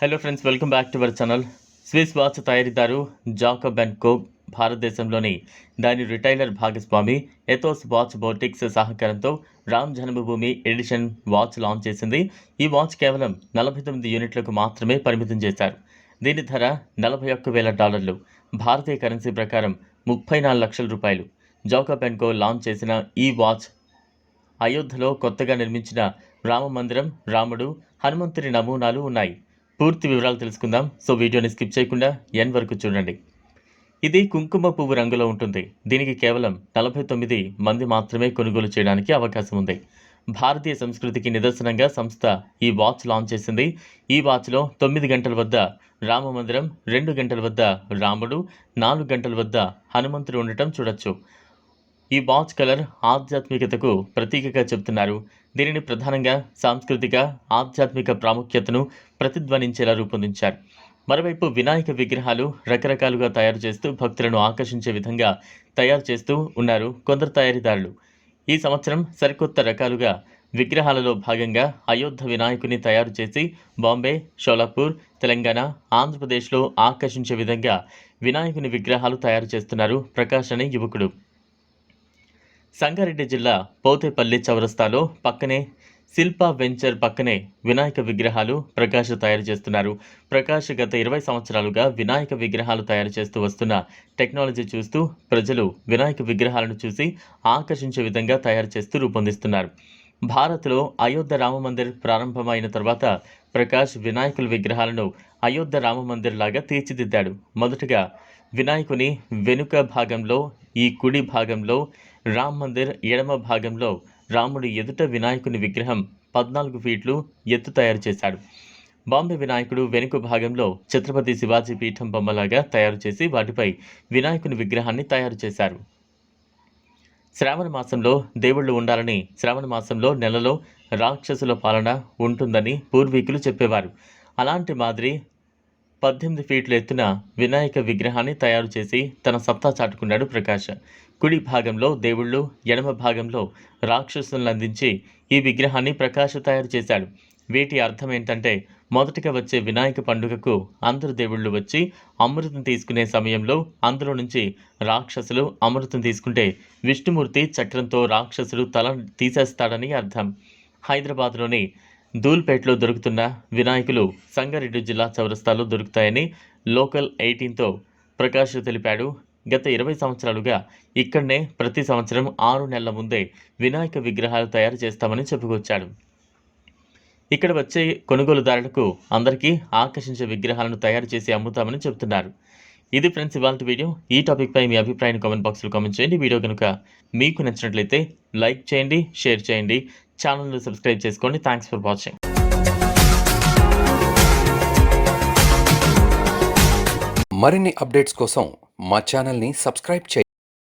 Hello friends welcome back to our channel Swiss watch తయారీదారు Jacob and Co భారతదేశంలోని దాని retailer భాగస్వామి ethos watch boutiques సహకారంతో Ram Janmabhoomi edition watch launch చేసింది. ఈ వాచ్ కేవలం నలభై తొమ్మిది యూనిట్లకు మాత్రమే పరిమితం చేశారు. దీని ధర నలభై ఒక్క వేల డాలర్లు. భారతీయ కరెన్సీ ప్రకారం ముప్పై నాలుగు లక్షల రూపాయలు. జాకబ్ అండ్ కో లాంచ్ చేసిన ఈ వాచ్ అయోధ్యలో కొత్తగా నిర్మించిన రామ మందిరం రాముడు హనుమంతుని నమూనాలు ఉన్నాయి. పూర్తి వివరాలు తెలుసుకుందాం. సో వీడియోని స్కిప్ చేయకుండా ఎన్ వరకు చూడండి. ఇది కుంకుమ పువ్వు రంగులో ఉంటుంది. దీనికి కేవలం నలభై తొమ్మిది మంది మాత్రమే కొనుగోలు చేయడానికి అవకాశం ఉంది. భారతీయ సంస్కృతికి నిదర్శనంగా సంస్థ ఈ వాచ్ లాంచ్ చేసింది. ఈ వాచ్లో తొమ్మిది గంటల వద్ద రామ మందిరం రెండు గంటల వద్ద రాముడు నాలుగు గంటల వద్ద హనుమంతుడు ఉండటం చూడొచ్చు. ఈ వాచ్ కలర్ ఆధ్యాత్మికతకు ప్రతీకగా చెబుతున్నారు. దీనిని ప్రధానంగా సాంస్కృతిక ఆధ్యాత్మిక ప్రాముఖ్యతను ప్రతిధ్వనించేలా రూపొందించారు. మరోవైపు వినాయక విగ్రహాలు రకరకాలుగా తయారు చేస్తూ భక్తులను ఆకర్షించే విధంగా తయారు చేస్తూ ఉన్నారు కొందరు తయారీదారులు. ఈ సంవత్సరం సరికొత్త రకాలుగా విగ్రహాలలో భాగంగా అయోధ్య వినాయకుని తయారు చేసి బాంబే షోలాపూర్ తెలంగాణ ఆంధ్రప్రదేశ్లో ఆకర్షించే విధంగా వినాయకుని విగ్రహాలు తయారు చేస్తున్నారు ప్రకాష్ అనే యువకుడు. సంగారెడ్డి జిల్లా పోతేపల్లి చౌరస్తాలో పక్కనే శిల్పా వెంచర్ పక్కనే వినాయక విగ్రహాలు ప్రకాష్ తయారు చేస్తున్నారు. ప్రకాష్ గత ఇరవై సంవత్సరాలుగా వినాయక విగ్రహాలు తయారు చేస్తూ వస్తున్న టెక్నాలజీ చూస్తూ ప్రజలు వినాయక విగ్రహాలను చూసి ఆకర్షించే విధంగా తయారు చేస్తూ రూపొందిస్తున్నారు. భారత్లో అయోధ్య రామమందిర్ ప్రారంభమైన తర్వాత ప్రకాష్ వినాయకుల విగ్రహాలను అయోధ్య రామమందిర్ లాగా తీర్చిదిద్దాడు. మొదటగా వినాయకుని వెనుక భాగంలో ఈ కుడి భాగంలో రామ్ మందిర్ ఎడమ భాగంలో రాముడి ఎదుట వినాయకుని విగ్రహం పద్నాలుగు ఫీట్లు ఎత్తు తయారు చేశాడు. బాంబే వినాయకుడు వెనుక భాగంలో ఛత్రపతి శివాజీ పీఠం బొమ్మలాగా తయారు చేసి వాటిపై వినాయకుని విగ్రహాన్ని తయారు చేశారు. శ్రావణ మాసంలో దేవుళ్ళు ఉండాలని శ్రావణ మాసంలో నెలలో రాక్షసుల పాలన ఉంటుందని పూర్వీకులు చెప్పేవారు. అలాంటి మాదిరి పద్దెనిమిది ఫీట్ల ఎత్తున వినాయక విగ్రహాన్ని తయారు చేసి తన సత్తా చాటుకున్నాడు ప్రకాష్. కుడి భాగంలో దేవుళ్ళు ఎడమ భాగంలో రాక్షసులను అందించి ఈ విగ్రహాన్ని ప్రకాష్ తయారు చేశాడు. వీటి అర్థం ఏంటంటే మొదటగా వచ్చే వినాయక పండుగకు అందరు దేవుళ్ళు వచ్చి అమృతం తీసుకునే సమయంలో అందులో నుంచి రాక్షసులు అమృతం తీసుకుంటే విష్ణుమూర్తి చక్రంతో రాక్షసుడు తల తీసేస్తాడని అర్థం. హైదరాబాద్లోని దూల్పేటలో దొరుకుతున్న వినాయకులు సంగారెడ్డి జిల్లా చౌరస్తాలో దొరుకుతాయని లోకల్ ఎయిటీన్తో ప్రకాష్ తెలిపాడు. గత ఇరవై సంవత్సరాలుగా ఇక్కడనే ప్రతి సంవత్సరం ఆరు నెలల ముందే వినాయక విగ్రహాలు తయారు చేస్తామని చెప్పుకొచ్చాడు. ఇక్కడ వచ్చే కొనుగోలుదారులకు అందరికీ ఆకర్షించే విగ్రహాలను తయారు చేసి అమ్ముతామని చెబుతున్నారు. ఇది ఫ్రెండ్స్ ఇవాళ వీడియో. ఈ టాపిక్పై మీ అభిప్రాయాన్ని కామెంట్ బాక్స్లో కామెంట్ చేయండి. వీడియో కనుక మీకు నచ్చినట్లయితే లైక్ చేయండి షేర్ చేయండి. ఛానల్ను సబ్స్క్రైబ్ చేసుకోండి. Thanks for watching. మరిన్ని అప్డేట్స్ కోసం మా ఛానల్ని సబ్స్క్రైబ్ చేయండి.